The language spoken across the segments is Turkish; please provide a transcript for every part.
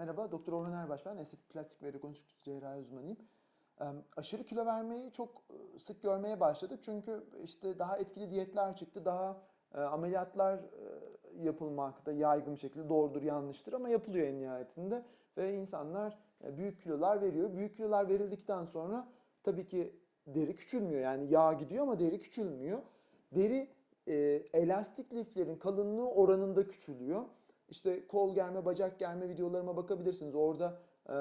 Merhaba, Doktor Orhan Erbaş ben. Estetik plastik ve rekonstrüktif cerrahi uzmanıyım. Aşırı kilo vermeyi çok e, sık görmeye başladık. Çünkü işte daha etkili diyetler çıktı, daha e, ameliyatlar e, yapılmakta yaygın bir şekilde doğrudur, yanlıştır ama yapılıyor en nihayetinde. Ve insanlar büyük kilolar veriyor. Büyük kilolar verildikten sonra tabii ki deri küçülmüyor. Yani yağ gidiyor ama deri küçülmüyor. Deri e, elastik liflerin kalınlığı oranında küçülüyor. İşte kol germe, bacak germe videolarıma bakabilirsiniz. Orada e,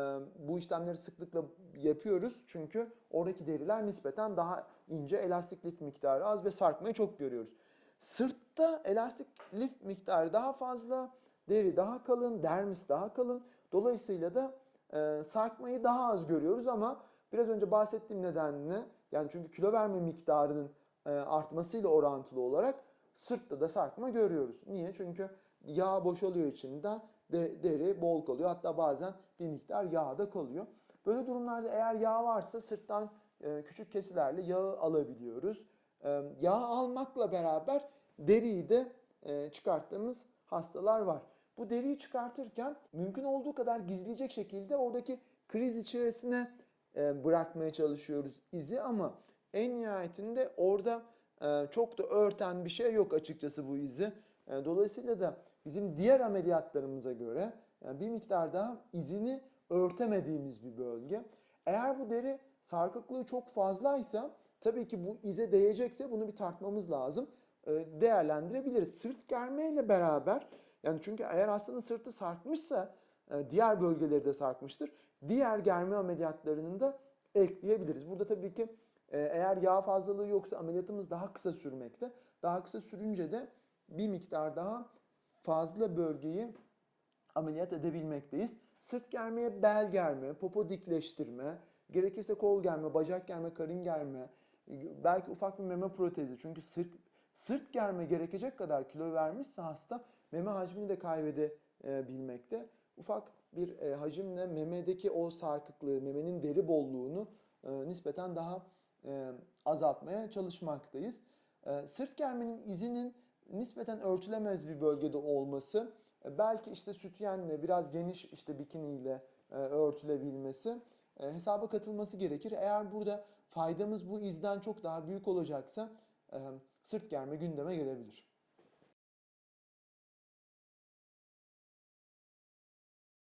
bu işlemleri sıklıkla yapıyoruz. Çünkü oradaki deriler nispeten daha ince, elastik lif miktarı az ve sarkmayı çok görüyoruz. Sırtta elastik lif miktarı daha fazla, deri daha kalın, dermis daha kalın. Dolayısıyla da e, sarkmayı daha az görüyoruz ama biraz önce bahsettiğim nedenle yani çünkü kilo verme miktarının e, artmasıyla orantılı olarak sırtta da sarkma görüyoruz. Niye? Çünkü yağ boşalıyor içinden, de, deri bol kalıyor. Hatta bazen bir miktar yağ da kalıyor. Böyle durumlarda eğer yağ varsa sırttan e, küçük kesilerle yağı alabiliyoruz. E, yağ almakla beraber deriyi de e, çıkarttığımız hastalar var. Bu deriyi çıkartırken mümkün olduğu kadar gizleyecek şekilde oradaki kriz içerisine e, bırakmaya çalışıyoruz izi ama en nihayetinde orada çok da örten bir şey yok açıkçası bu izi. E, Dolayısıyla da bizim diğer ameliyatlarımıza göre bir miktar daha izini örtemediğimiz bir bölge. Eğer bu deri sarkıklığı çok fazlaysa tabii ki bu ize değecekse bunu bir tartmamız lazım. E, Değerlendirebiliriz. Sırt germeyle beraber yani çünkü eğer hastanın sırtı sarkmışsa e, diğer bölgeleri de sarkmıştır. Diğer germe ameliyatlarının da ekleyebiliriz. Burada tabii ki eğer yağ fazlalığı yoksa ameliyatımız daha kısa sürmekte. Daha kısa sürünce de bir miktar daha fazla bölgeyi ameliyat edebilmekteyiz. Sırt germeye bel germe, popo dikleştirme, gerekirse kol germe, bacak germe, karın germe, belki ufak bir meme protezi. Çünkü sırt, sırt germe gerekecek kadar kilo vermişse hasta meme hacmini de kaybedebilmekte. Ufak bir e, hacimle memedeki o sarkıklığı, memenin deri bolluğunu e, nispeten daha e, azaltmaya çalışmaktayız. E, sırt germenin izinin nispeten örtülemez bir bölgede olması, e, belki işte sütyenle biraz geniş işte bikiniyle örtülebilmesi hesaba katılması gerekir. Eğer burada faydamız bu izden çok daha büyük olacaksa sırt germe gündeme gelebilir.